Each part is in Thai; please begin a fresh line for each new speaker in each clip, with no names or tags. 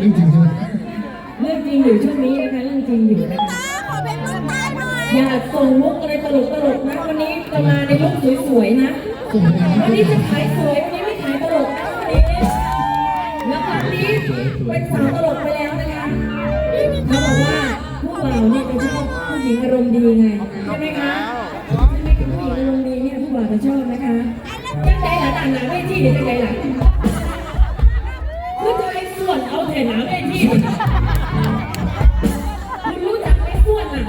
เรื่องจริงใช่ไหม
เรื่องจริงอยู่ช่วงนี้นะคะเรื่องจริงอยู่นะคะ
ขอเป็นลูกตาหน่อย
อย่าส่งมุกอะไรตลกตลกๆนะวันนี้จะมาในลุคสวยๆนะ
ส่งงาน
วันนี้จะขายสวยวันนี้ไม่ขายตลกนะวันนี้แล้ววันนี้เป็นสาวตลกไปแล้วนะคะเขาบอกว่าพวกเราเนี่ยจะชอบผู้หญิงอารมณ์ดีไงใช่ไหมคะใช่ไหมคะผู้หญิงอารมณ์ดีเนี่ยพวกเราจะชอบนะคะยังไงหล่ะต่างหลังเวทีเดี๋ยวยังไงหล่ะ แต่หนาเวทีคุณรู้จักไหมส่วนอะ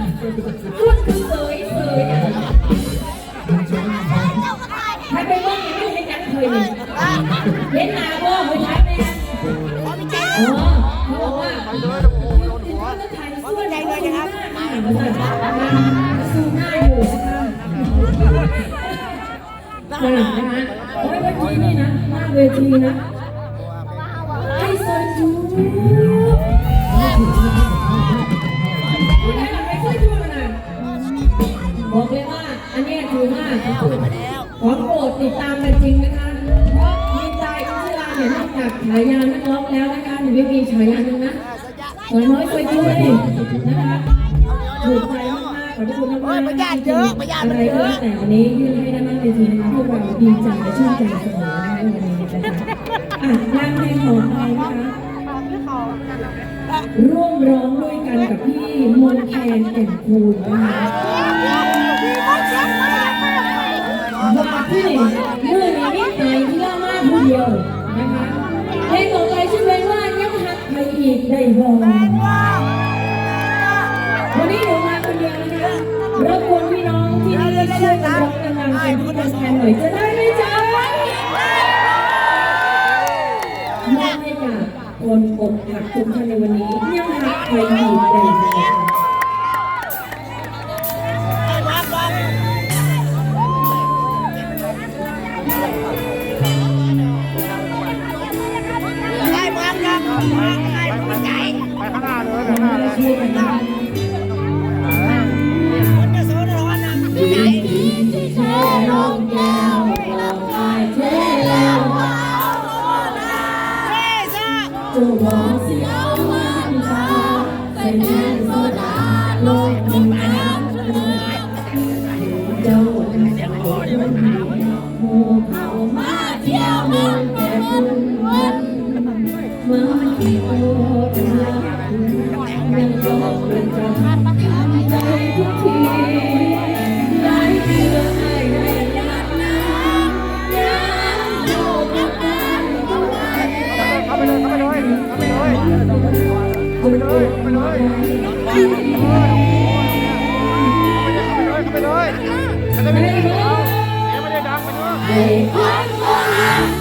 ส่วนคือเสยเสยอะใครไปว่างไม่เห็นยังเคยเลยเห็นหนาบ่ไม่ใช่ไหมอ๋อเขาบอกว่าจะถ่ายสู้ใจเลยนะครับสู้หน้าอยู่นะคะมานะคะโอ้ยเวทีนี่นะหน้าเวทีนะ บอกเลยว่าอันนี้ยถือว่าขอโปรดติดตามเป็นจริงนะคะดีใจอิสลาเนี่ยนอกจากฉายานักร้องแล้วนะคะหนูยังมีฉายาหนึ่งนะสาวน้อยเคยด้วยนะคะถูกใจมากๆขอบคุณมากๆ
ประหยัดเยอะประหยัด
เยอะแต่วันนี้ยื่นให้ด้านหน้าเวทีนะคะพวกเราดีใจและชื่นใจเสมอนะคะในวันนี้นะคะอะงานเพลงต่อไปนะคะ ร่วมร้องด้วยกันกับพี่มนแคนแก่นคูณนะคะว่าที่เมื่อนี้นิดไหนที่เล่ามาผู้เดียวนะคะเพลงต่อไปชื่อเพลงว่ายังหักไปอีกได้บ่ นอกหักทุกท่านในวันนี้ยังหักใครอีกได้บ่
ได้เมืองยังได้เมืองใจ
ไปข้างหน้าเลยไปข้างหน้าเลย
อ
ง
เสี
ยวมันตาใส่แน่นโซดาลงน้ำน้ำเจ้าทำให้คนหมู่เขามาเที่ยวเมืองแต่คุณวันมาที่โอ เล
ยเข้าไปเลยเข้าไปเลยเข้าไปเลยเข้าไปเลยจะได้ไม่ได้เดี๋ยวไม่ได้ดังไปด้วยไปเลยเ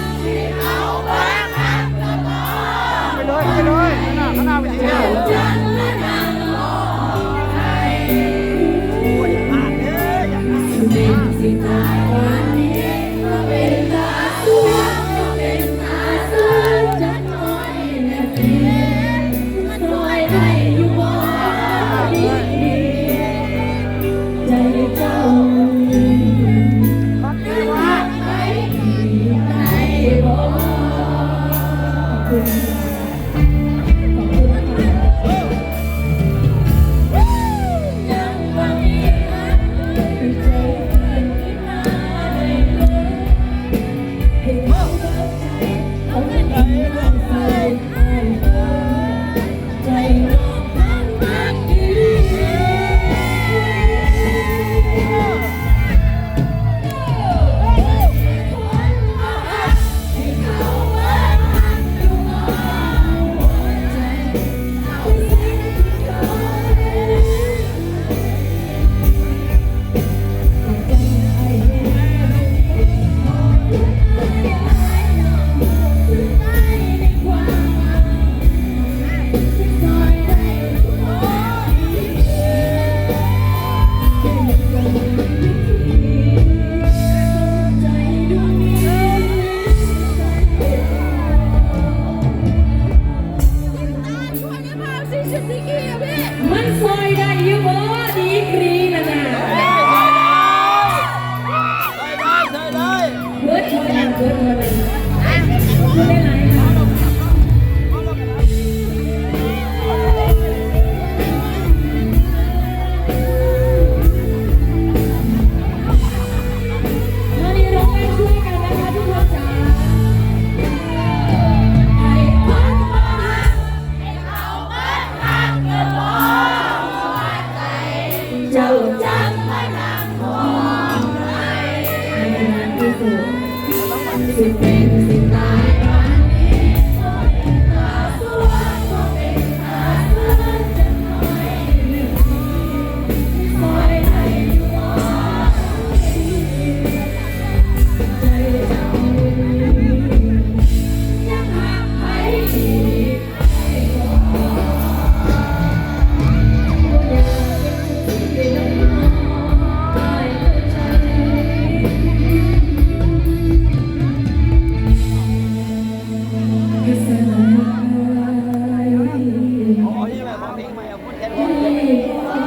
things in life. ที่